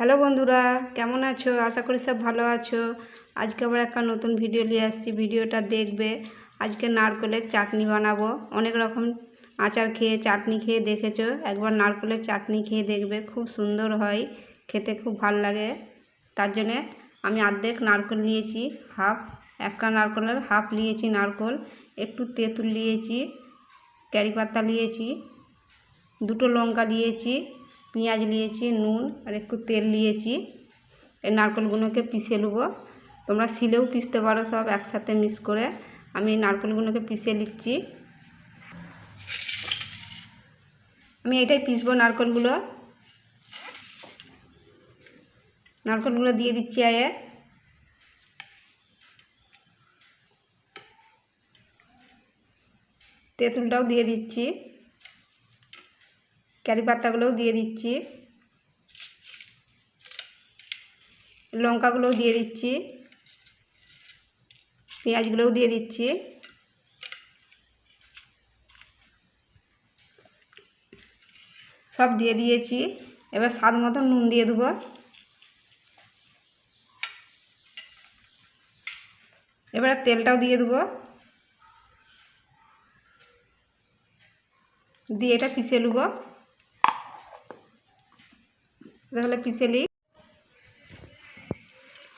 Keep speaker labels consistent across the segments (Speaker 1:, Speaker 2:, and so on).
Speaker 1: Hello বন্ধুরা, কেমন আছো? আশা করি সব ভালো আছো। আজকে আবার একটা নতুন ভিডিও নিয়ে আসছি। ভিডিওটা দেখবে। আজকে নারকেলের চাটনি বানাবো। অনেক রকম আচার খেয়ে, চাটনি খেয়ে দেখেছ? একবার নারকেলের চাটনি খেয়ে দেখবে। খুব সুন্দর হয়। খেতে খুব ভালো লাগে। তার জন্যে আমি অর্ধেক নারকেল নিয়েছি, হাফ, একটা নারকেলের, হাফ নিয়েছি নারকেল, একটু তেঁতুল নিয়েছি, ক্যারি পাতা নিয়েছি, দুটো লঙ্কা নিয়েছি পেঁয়াজ নিয়েছি, নুন আর একটু তেল নিয়েছি। এই নারকেলগুলোকে পিষে নেব। তোমরা শিলেও পিষতে পারো সব একসাথে মিক্স করে। আমি নারকেলগুলোকে পিষে নিচ্ছি। আমি এটাই পিষবো নারকেলগুলো। নারকেলগুলো দিয়ে দিচ্ছি আয়ে। তেঁতুলটাও দিয়ে দিচ্ছি। ক্যারি পাতাগুলোও দিয়ে দিচ্ছি। লঙ্কাগুলোও দিয়ে দিচ্ছি। পেঁয়াজগুলোও দিয়ে দিচ্ছি। সব দিয়ে দিয়েছি। এবার স্বাদ মতো নুন দিয়ে দেবো। এবারে তেলটাও দিয়ে দেবো। দিয়ে এটা পিষে নেব। তাহলে নিই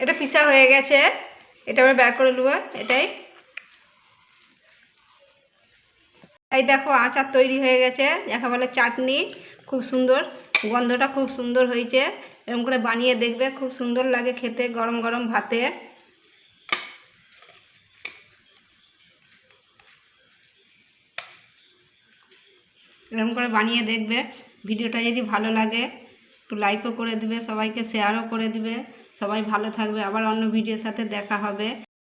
Speaker 1: এটা পিসা হয়ে গেছে। এটা আবার বের করে নেব এটাই। এই দেখো আচার তৈরি হয়ে গেছে। দেখা বলে চাটনি। খুব সুন্দর। গন্ধটা খুব সুন্দর হয়েছে। এরকম করে বানিয়ে দেখবে। খুব সুন্দর লাগে খেতে গরম গরম ভাতে। এরকম করে বানিয়ে দেখবে। ভিডিওটা যদি ভালো লাগে একটু লাইকও করে দিবে, সবাইকে শেয়ারও করে দিবে। সবাই ভালো থাকবে, আবার অন্য ভিডিওর সাথে দেখা হবে।